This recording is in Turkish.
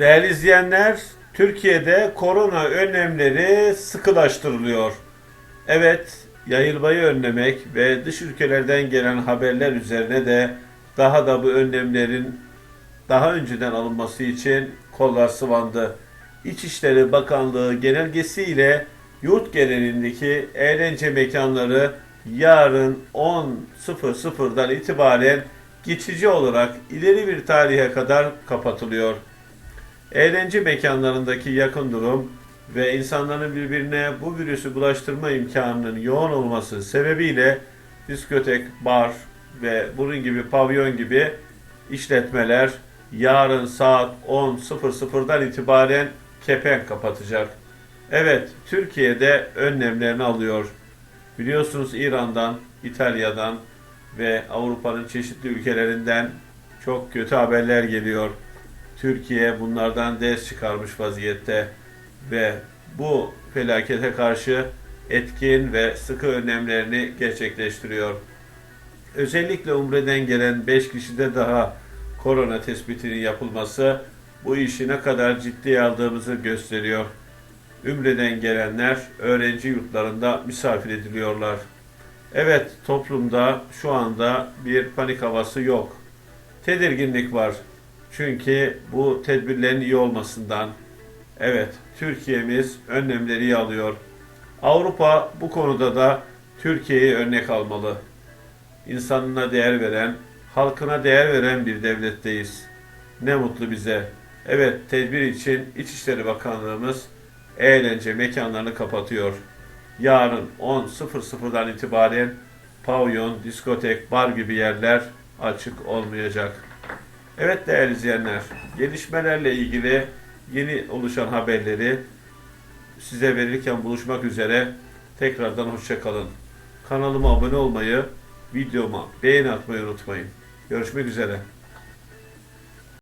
Değerli izleyenler, Türkiye'de korona önlemleri sıkılaştırılıyor. Evet, yayılmayı önlemek ve dış ülkelerden gelen haberler üzerine de daha da bu önlemlerin daha önceden alınması için kollar sıvandı. İçişleri Bakanlığı genelgesiyle yurt genelindeki eğlence mekanları yarın 10.00'dan itibaren geçici olarak ileri bir tarihe kadar kapatılıyor. Eğlence mekanlarındaki yakın durum ve insanların birbirine bu virüsü bulaştırma imkanının yoğun olması sebebiyle diskotek, bar ve bunun gibi pavyon gibi işletmeler yarın saat 10.00'dan itibaren kepenk kapatacak. Evet, Türkiye'de önlemlerini alıyor. Biliyorsunuz İran'dan, İtalya'dan ve Avrupa'nın çeşitli ülkelerinden çok kötü haberler geliyor. Türkiye bunlardan ders çıkarmış vaziyette ve bu felakete karşı etkin ve sıkı önlemlerini gerçekleştiriyor. Özellikle Umre'den gelen 5 kişide daha korona tespitinin yapılması bu işi ne kadar ciddiye aldığımızı gösteriyor. Ümre'den gelenler öğrenci yurtlarında misafir ediliyorlar. Evet, toplumda şu anda bir panik havası yok. Tedirginlik var. Çünkü bu tedbirlerin iyi olmasından. Evet, Türkiye'miz önlemleri iyi alıyor. Avrupa bu konuda da Türkiye'yi örnek almalı. İnsanına değer veren, halkına değer veren bir devletteyiz. Ne mutlu bize. Evet, tedbir için İçişleri Bakanlığımız eğlence mekanlarını kapatıyor. Yarın 10.00'dan itibaren pavyon, diskotek, bar gibi yerler açık olmayacak. Evet değerli izleyenler, gelişmelerle ilgili yeni oluşan haberleri size verirken buluşmak üzere tekrardan hoşçakalın. Kanalıma abone olmayı, videoma beğeni atmayı unutmayın. Görüşmek üzere.